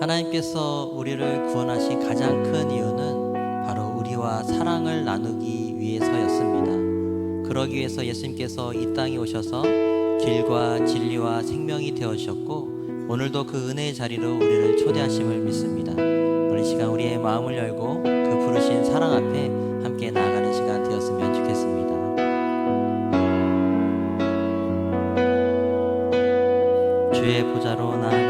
하나님께서 우리를 구원하신 가장 큰 이유는 바로 우리와 사랑을 나누기 위해서였습니다. 그러기 위해서 예수님께서 이 땅에 오셔서 길과 진리와 생명이 되어 주셨고 오늘도 그 은혜의 자리로 우리를 초대하심을 믿습니다. 오늘 이 시간 우리의 마음을 열고 그 부르신 사랑 앞에 함께 나아가는 시간 되었으면 좋겠습니다. 주의 보좌로 나아갈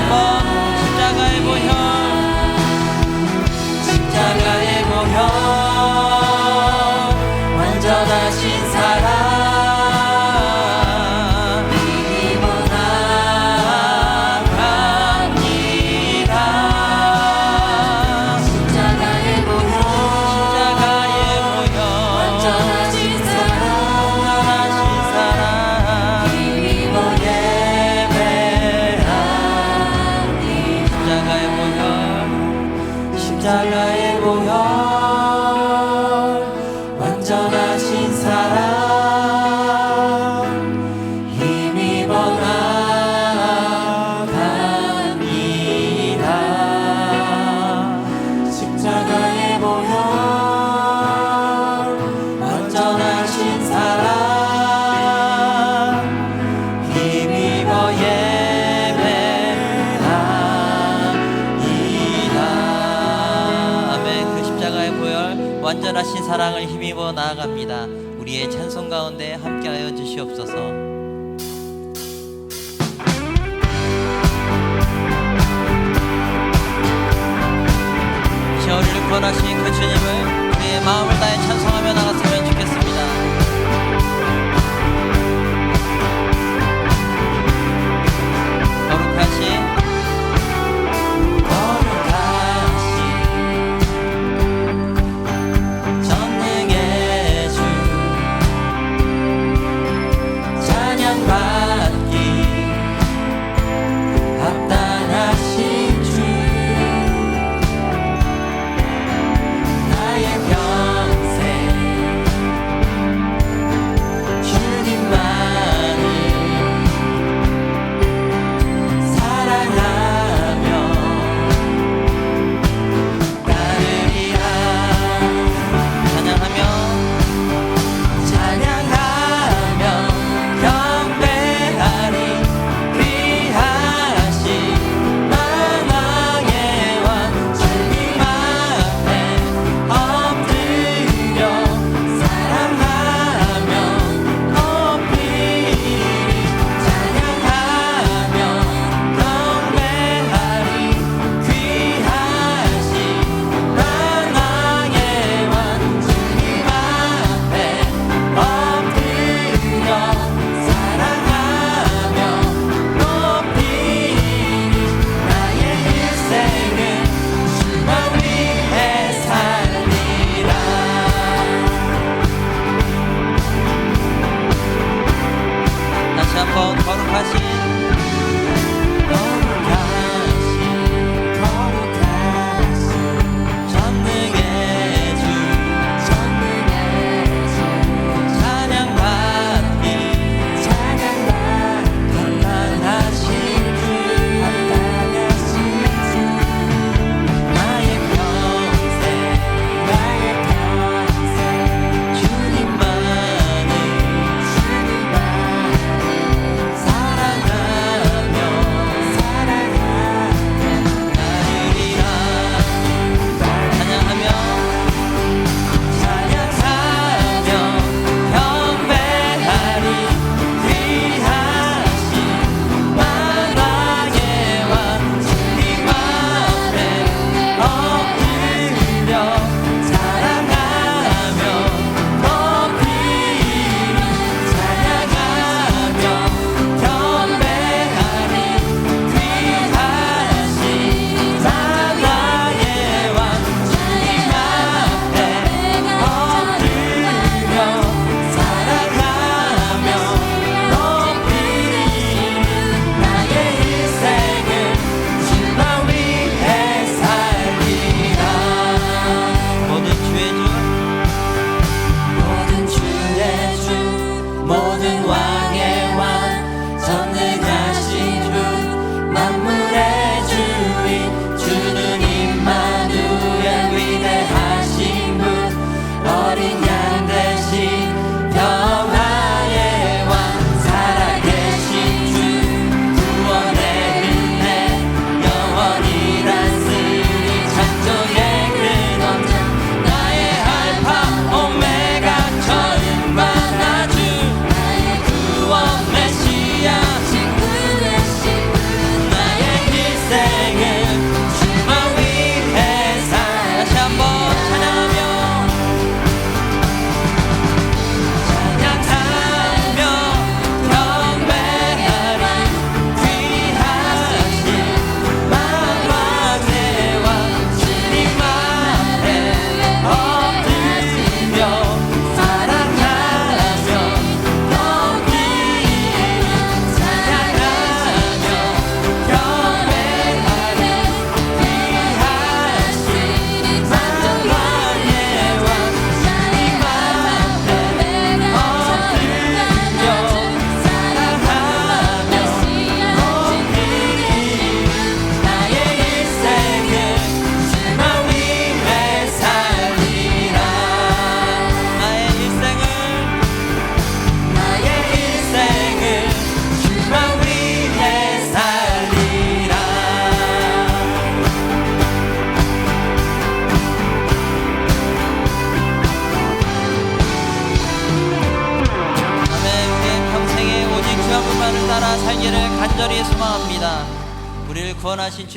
한번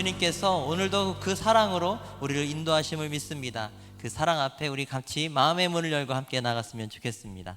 주님께서 오늘도 그 사랑으로 우리를 인도하심을 믿습니다. 그 사랑 앞에 우리 같이 마음의 문을 열고 함께 나갔으면 좋겠습니다.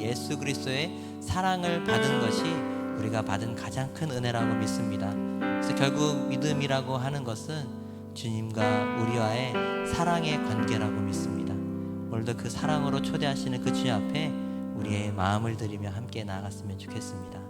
예수 그리스도의 사랑을 받은 것이 우리가 받은 가장 큰 은혜라고 믿습니다. 그래서 결국 믿음이라고 하는 것은 주님과 우리와의 사랑의 관계라고 믿습니다. 오늘도 그 사랑으로 초대하시는 그 주님 앞에 우리의 마음을 드리며 함께 나아갔으면 좋겠습니다.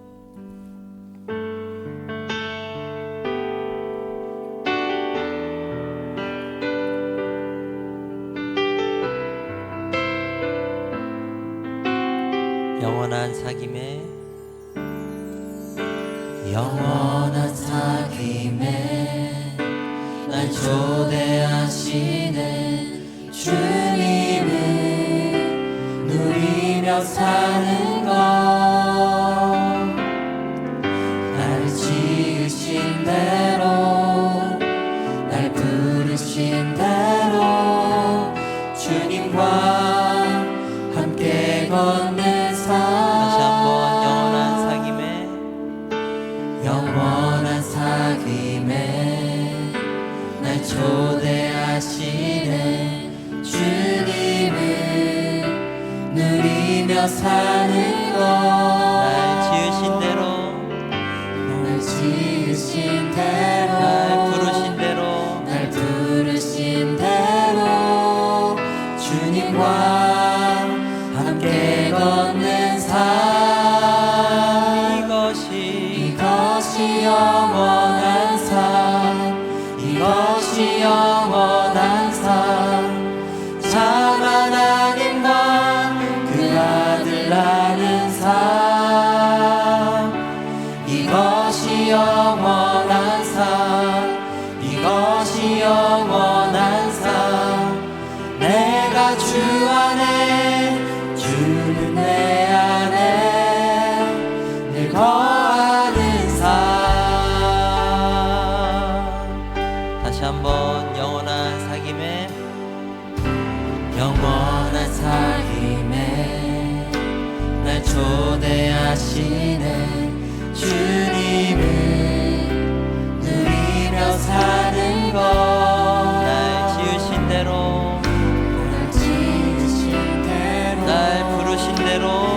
sendero.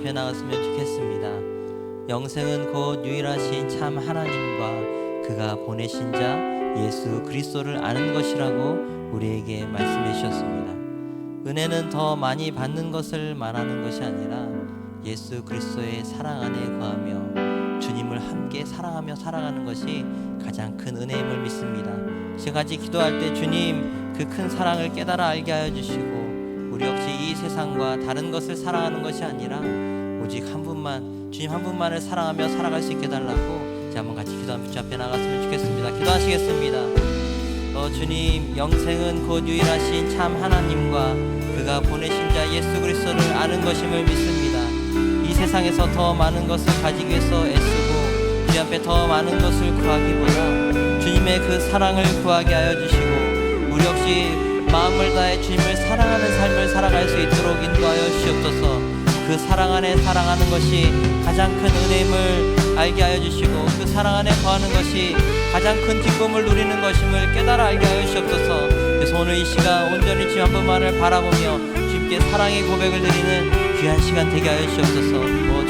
앞에 나갔으면 좋겠습니다 영생은 곧 유일하신 참 하나님과 그가 보내신 자 예수 그리스도를 아는 것이라고 우리에게 말씀해 주셨습니다 은혜는 더 많이 받는 것을 말하는 것이 아니라 예수 그리스도의 사랑 안에 거하며 주님을 함께 사랑하며 살아가는 것이 가장 큰 은혜임을 믿습니다. 지금 같이 기도할 때 주님 그 큰 사랑을 깨달아 알게 하여 주시고 우리 역시 이 세상과 다른 것을 사랑하는 것이 아니라 오직 한 분만 주님 한 분만을 사랑하며 살아갈 수 있게 달라고 이제 한번 같이 기도하며 주 앞에 나갔으면 좋겠습니다. 기도하시겠습니다. 어, 주님 영생은 곧 유일하신 참 하나님과 그가 보내신 자 예수 그리스도를 아는 것임을 믿습니다. 이 세상에서 더 많은 것을 가지기 위해서 애쓰고 주님 앞에 더 많은 것을 구하기보다 주님의 그 사랑을 구하게 하여 주시고 우리 역시 마음을 다해 주님을 사랑하는 삶을 살아갈 수 있도록 인도하여 주시옵소서. 그 사랑 안에 사랑하는 것이 가장 큰 은혜임을 알게 하여 주시고 그 사랑 안에 거하는 것이 가장 큰 기쁨을 누리는 것임을 깨달아 알게 하여 주시옵소서. 그래서 오늘 이 시간 온전히 주님 한 분만을 바라보며 주님께 사랑의 고백을 드리는 귀한 시간 되게 하여 주시옵소서.